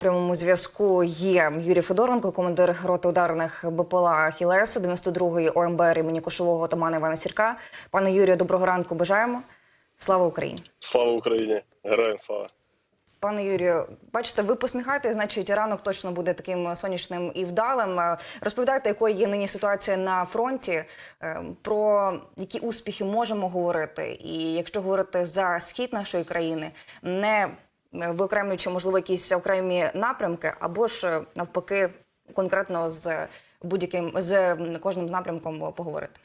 прямому зв'язку є Юрій Федоренко, командир роти ударних БПЛА «Хілес» 92-ї ОМБР імені Кошового отамана Івана Сірка. Пане Юрію, доброго ранку. Бажаємо. Слава Україні. Слава Україні! Героям слава! Пане Юрію, бачите, ви посміхаєте, значить, ранок точно буде таким сонячним і вдалим. Розповідайте, якою є нині ситуація на фронті, е, про які успіхи можемо говорити. І якщо говорити за схід нашої країни, не виокремлюючи, можливо, якісь окремі напрямки, або ж е, навпаки, конкретно з будь-яким з кожним з напрямком поговорити.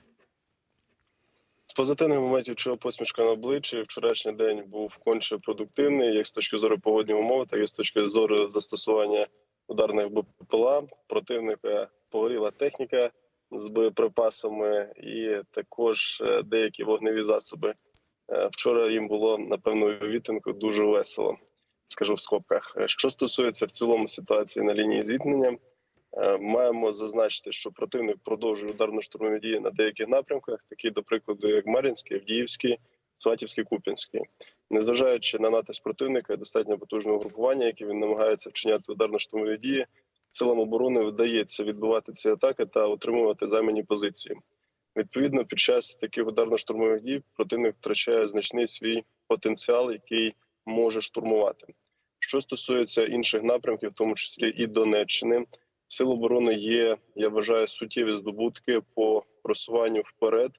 З позитивних моментів чого посмішка на обличчі. Вчорашній день був конче продуктивний, як з точки зору погодних умов, так і з точки зору застосування ударних БПЛА. Противника погоріла техніка з боєприпасами, і також е, деякі вогневі засоби. Е, Вчора їм було напевно вітинку дуже весело. Скажу в скобках. Е, Що стосується в цілому ситуації на лінії зіткнення, Е, Маємо зазначити, що противник продовжує ударно-штурмові дії на деяких напрямках, такі, до прикладу, як Мар'їнський, Авдіївський, Сватівський, Куп'янський. Незважаючи на натиск противника достатньо потужного групування, яке він намагається вчиняти ударно-штурмові дії, силам оборони вдається відбивати ці атаки та утримувати займані позиції. Відповідно, під час таких ударно-штурмових дій противник втрачає значний свій потенціал, який може штурмувати. Що стосується інших напрямків, в тому числі і Донеччини. Сил оборони є, я вважаю, суттєві здобутки по просуванню вперед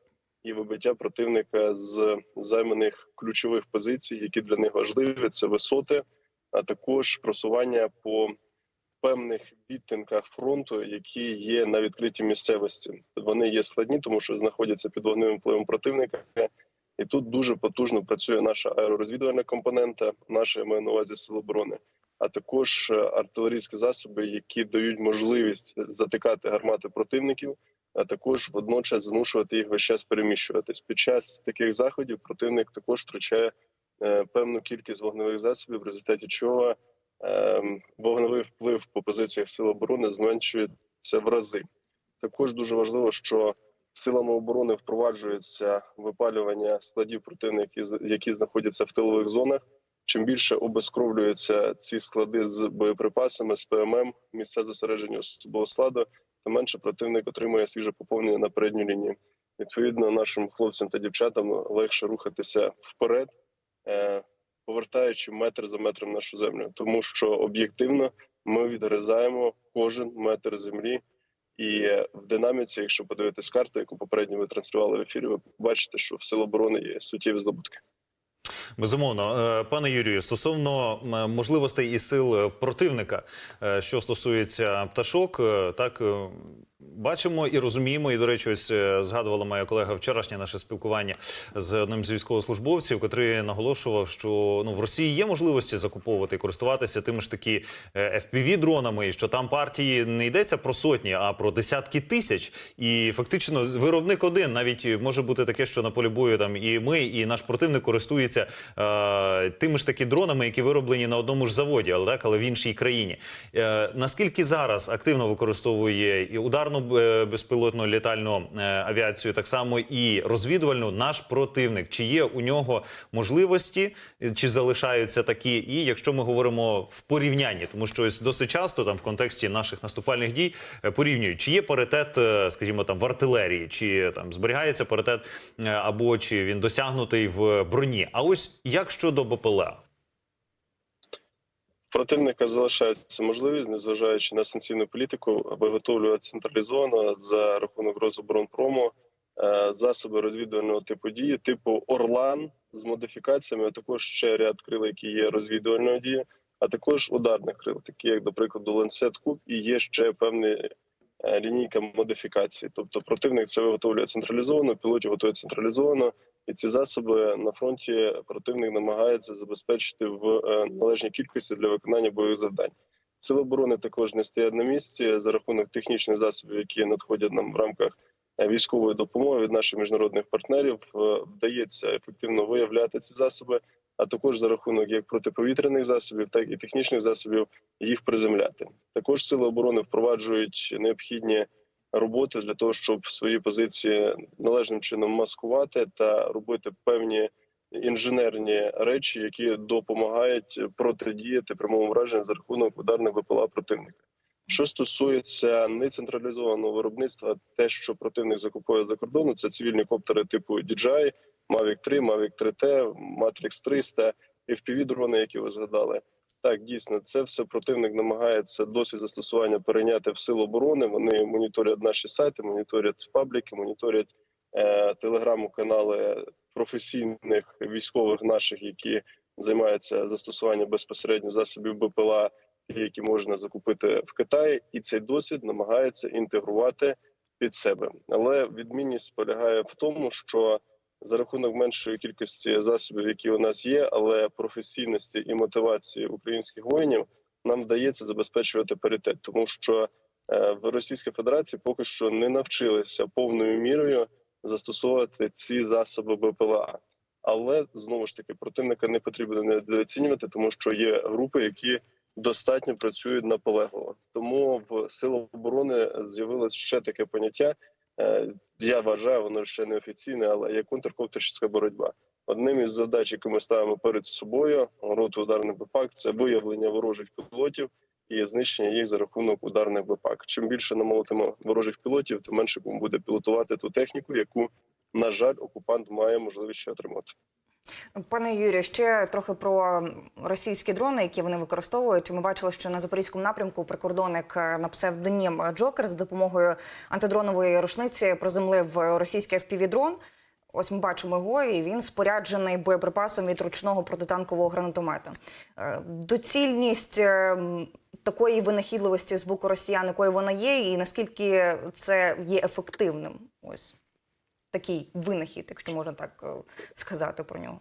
і вибиття противника з займаних ключових позицій, які для них важливі. Це висоти, а також просування по певних відтинках фронту, які є на відкритій місцевості. Вони є складні, тому що знаходяться під вогневим впливом противника. І тут дуже потужно працює наша аеророзвідувальна компонента, наша маю на увазі сил оборони а також е, артилерійські засоби, які дають можливість затикати гармати противників, а також водночас змушувати їх весь час переміщуватись. Під час таких заходів противник також втрачає е, певну кількість вогневих засобів, в результаті чого е, вогневий вплив по позиціях сил оборони зменшується в рази. Також дуже важливо, що силами оборони впроваджується випалювання складів противника, які- знаходяться в тилових зонах чим більше обезкровлюються ці склади з боєприпасами, з ПММ, місця зосередження особового складу, то менше противник отримує свіже поповнення на передню лінію. Відповідно, нашим хлопцям та дівчатам легше рухатися вперед, е, повертаючи метр за метром нашу землю, тому що об'єктивно ми відгризаємо кожен метр землі. І в динаміці, якщо подивитись карту, яку попередньо ви транслювали в ефірі, ви побачите, що в сил оборони є суттєві здобутки. Безумовно, Е, пане Юрію, стосовно е, можливостей і сил е, противника, що стосується пташок, так бачимо і розуміємо. І до речі, ось е, згадувала моя колега вчорашнє наше спілкування з одним з військовослужбовців, котрий наголошував, що ну в Росії є можливості закуповувати і користуватися тими ж таки fpv дронами, і що там партії не йдеться про сотні, а про десятки тисяч. І фактично виробник один навіть може бути таке, що на полі бою там і ми, і наш противник користується е, тими ж таки дронами, які вироблені на одному ж заводі, але так, але в іншій країні. Е, наскільки зараз активно використовує і ударну е, безпілотну літальну е, авіацію, так само і розвідувальну наш противник? Чи є у нього можливості, е, чи залишаються такі? І якщо ми говоримо в порівнянні, тому що ось досить часто там в контексті наших наступальних дій е, порівнюють, чи є паритет, е, скажімо, там в артилерії, чи там зберігається паритет, е, або чи він досягнутий в броні. А ось як щодо БПЛА? Противника залишається можливість, незважаючи на санкційну політику, виготовлювати централізовано за рахунок Розоборонпрому е, засоби розвідувального типу дії, типу Орлан з модифікаціями, а також ще ряд крил, які є розвідувальної дії, а також ударних крил, такі як, до прикладу, Ланцет Куб, і є ще певні е, лінійка модифікацій. Тобто противник це виготовлює централізовано, пілотів готує централізовано. І ці засоби на фронті противник намагається забезпечити в е, належній кількості для виконання бойових завдань. Сили оборони також не стоять на місці за рахунок технічних засобів, які надходять нам в рамках е, військової допомоги від наших міжнародних партнерів. е, Вдається ефективно виявляти ці засоби, а також за рахунок як протиповітряних засобів, так і технічних засобів їх приземляти. Також сили оборони впроваджують необхідні роботи для того, щоб свої позиції належним чином маскувати та робити певні інженерні речі, які допомагають протидіяти прямому враженню за рахунок ударних БПЛА противника. Що стосується нецентралізованого виробництва, те, що противник закуповує за кордону, це цивільні коптери типу DJI, Mavic 3, Mavic 3T, Matrix 300, fpv дрони, які ви згадали. Так, дійсно, це все противник намагається досвід застосування перейняти в сил оборони. Вони моніторять наші сайти, моніторять пабліки, моніторять е, телеграм-канали професійних військових наших, які займаються застосуванням безпосередньо засобів БПЛА, які можна закупити в Китаї, і цей досвід намагається інтегрувати під себе. Але відмінність полягає в тому, що за рахунок меншої кількості засобів, які у нас є, але професійності і мотивації українських воїнів нам вдається забезпечувати паритет, тому що е, в Російській Федерації поки що не навчилися повною мірою застосовувати ці засоби БПЛА. Але знову ж таки противника не потрібно недооцінювати, тому що є групи, які достатньо працюють наполегливо. Тому в силах оборони з'явилось ще таке поняття. Е, Я вважаю, воно ще не офіційне, але є контркоптерська боротьба. Одним із задач, які ми ставимо перед собою, роту ударних БПАК, це виявлення ворожих пілотів і знищення їх за рахунок ударних БПАК. Чим більше намолотимо ворожих пілотів, тим менше буде пілотувати ту техніку, яку на жаль окупант має можливість ще отримати. Пане Юрію, ще трохи про російські дрони, які вони використовують. Ми бачили, що на запорізькому напрямку прикордонник е, на псевдонім Джокер з допомогою антидронової рушниці приземлив російський FPV-дрон. Ось ми бачимо його, і він споряджений боєприпасом від ручного протитанкового гранатомета. Е, Доцільність е, такої винахідливості з боку росіян, якою вона є, і наскільки це є ефективним? Ось такий винахід, якщо можна так е, сказати про нього.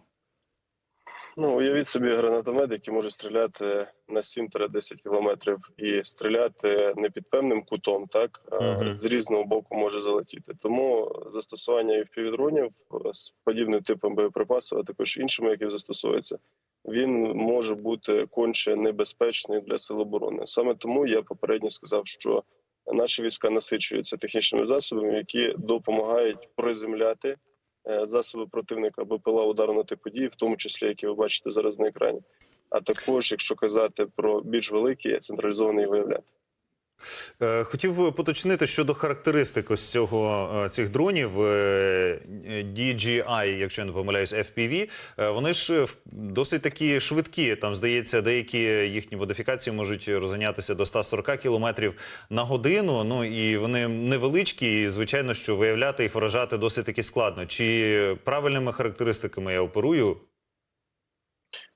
Ну, уявіть собі гранатомет, який може стріляти на 7-10 кілометрів і стріляти не під певним кутом, так а Мгм. з різного боку може залетіти. Тому застосування і впівдронів з подібним типом боєприпасів, а також іншими, які застосовуються, він може бути конче небезпечний для сил оборони. Саме тому я попередньо сказав, що наші війська насичуються технічними засобами, які допомагають приземляти е, засоби противника БПЛА пила типу дії, в тому числі, які ви бачите зараз на екрані. А також, якщо казати про більш великі централізовані виявляти. Е, Хотів поточнити щодо характеристик ось цього е, цих дронів е, DJI, якщо я не помиляюсь, FPV. Вони ж досить такі швидкі. Там здається, деякі їхні модифікації можуть розганятися до 140 км на годину. Ну і вони невеличкі, і звичайно, що виявляти їх вражати досить таки складно. Чи правильними характеристиками я оперую?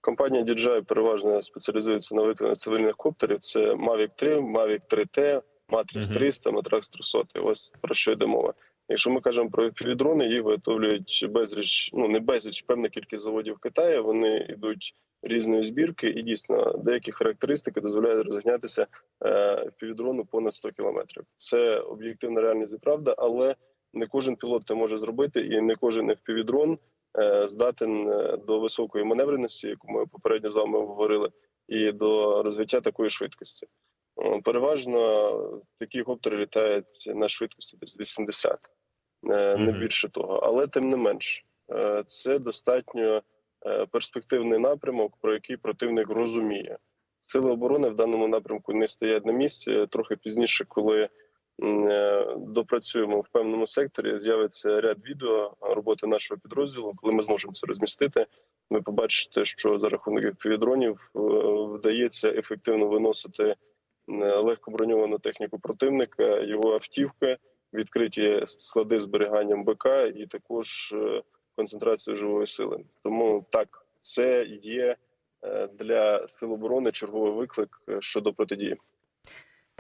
Компанія DJI переважно спеціалізується на виготовленні цивільних коптерів. Це Mavic 3, Mavic 3T, Matrix Мгм. 300, Matrax 300. Ось про що йде мова. Якщо ми кажемо про півдрони, їх виготовлюють безріч, ну не безріч, певна кількість заводів в Китаї. Вони йдуть різної збірки, і дійсно деякі характеристики дозволяють розганятися е, півдрону понад 100 кілометрів. Це об'єктивна реальність і правда, але не кожен пілот це може зробити, і не кожен FPV-дрон здатен е, до високої маневреності, яку ми попередньо з вами говорили, і до розвиття такої швидкості. Е, Переважно такі коптери літають на швидкості десь 80, е, не більше того. Але тим не менш, е, це достатньо е, перспективний напрямок, про який противник розуміє. Сили оборони в даному напрямку не стоять на місці. Трохи пізніше, коли е, допрацюємо в певному секторі, з'явиться ряд відео роботи нашого підрозділу. Коли ми зможемо це розмістити, ви побачите, що за рахунок півдронів вдається ефективно виносити е, легкоброньовану техніку противника, його автівки, відкриті склади зберіганням БК і також е, концентрацію живої сили. Тому так, це є е, для сил оборони черговий виклик е, щодо протидії.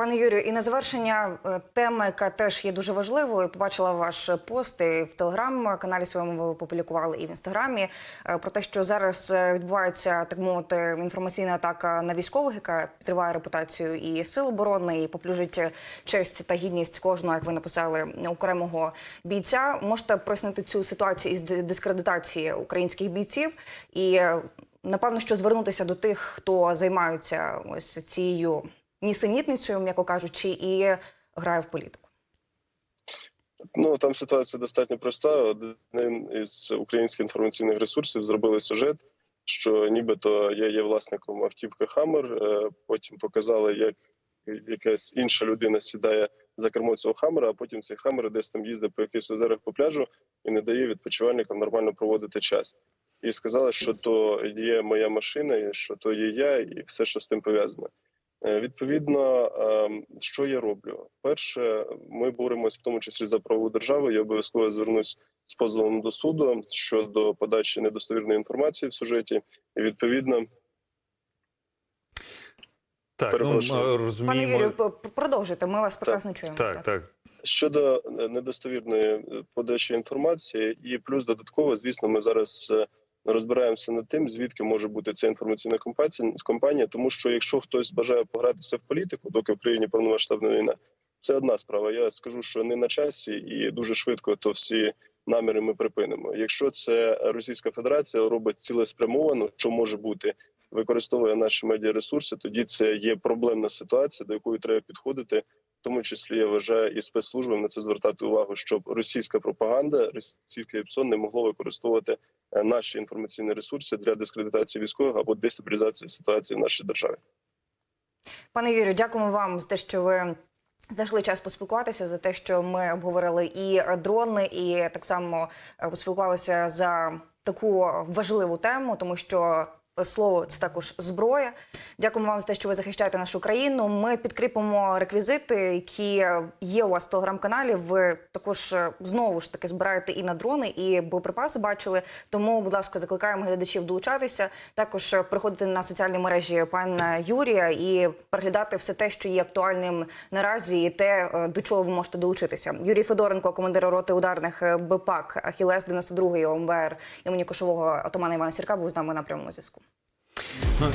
Пане Юрію, і на завершення е, тема, яка теж є дуже важливою. Побачила ваш пост і в телеграм-каналі своєму ви опублікували і в інстаграмі е, про те, що зараз е, відбувається так мовити інформаційна атака на військових, яка підриває репутацію і сил оборони, і поплюжить честь та гідність кожного, як ви написали, окремого бійця. Можете прояснити цю ситуацію із дискредитації українських бійців і напевно, що звернутися до тих, хто займаються ось цією нісенітницею, м'яко кажучи, і грає в політику. Ну там ситуація достатньо проста. Один із українських інформаційних ресурсів зробили сюжет, що нібито я є власником автівки Хаммер. Е, Потім показали, як якась інша людина сідає за кермо цього хамера, а потім цей хамер десь там їздить по якихось озерах по пляжу і не дає відпочивальникам нормально проводити час. І сказали, що то є моя машина, і що то є я, і все, що з тим пов'язане. Е, Відповідно, ем, що я роблю? Перше, ми боремось в тому числі за правову державу. Я обов'язково звернусь з позовом до суду щодо подачі недостовірної інформації в сюжеті. І відповідно, Так, ну Перепрошую. е, Пане розуміємо. Юрію, продовжуйте. Ми вас прекрасно чуємо. Так, так. щодо е, недостовірної подачі інформації, і плюс додатково, звісно, ми зараз е, розбираємося над тим, звідки може бути ця інформаційна компанія, тому що якщо хтось бажає погратися в політику, доки в країні повномасштабна війна, це одна справа. Я скажу, що не на часі, і дуже швидко то всі наміри ми припинимо. Якщо це Російська Федерація робить цілеспрямовано, що може бути. Використовує наші медіаресурси, тоді це є проблемна ситуація, до якої треба підходити тому числі я вважаю і спецслужбам на це звертати увагу, щоб російська пропаганда, російське ЕПСО не могло використовувати е, наші інформаційні ресурси для дискредитації військових або дестабілізації ситуації в нашій державі. Пане Юрію, дякуємо вам за те, що ви знайшли час поспілкуватися, за те, що ми обговорили і дрони, і так само е, поспілкувалися за таку важливу тему, тому що. Слово це також зброя. Дякуємо вам за те, що ви захищаєте нашу країну. Ми підкріпимо реквізити, які є у вас в телеграм-каналі. Ви також е, знову ж таки збираєте і на дрони, і боєприпаси бачили. Тому, будь ласка, закликаємо глядачів долучатися. Також е, приходити на соціальні мережі пана Юрія і переглядати все те, що є актуальним наразі, і те, е, до чого ви можете долучитися. Юрій Федоренко, командир роти ударних е, БПАК Ахілес 92-ї ОМБР імені Кошового отамана Івана Сірка, був з нами на прямому зв'язку. Ну,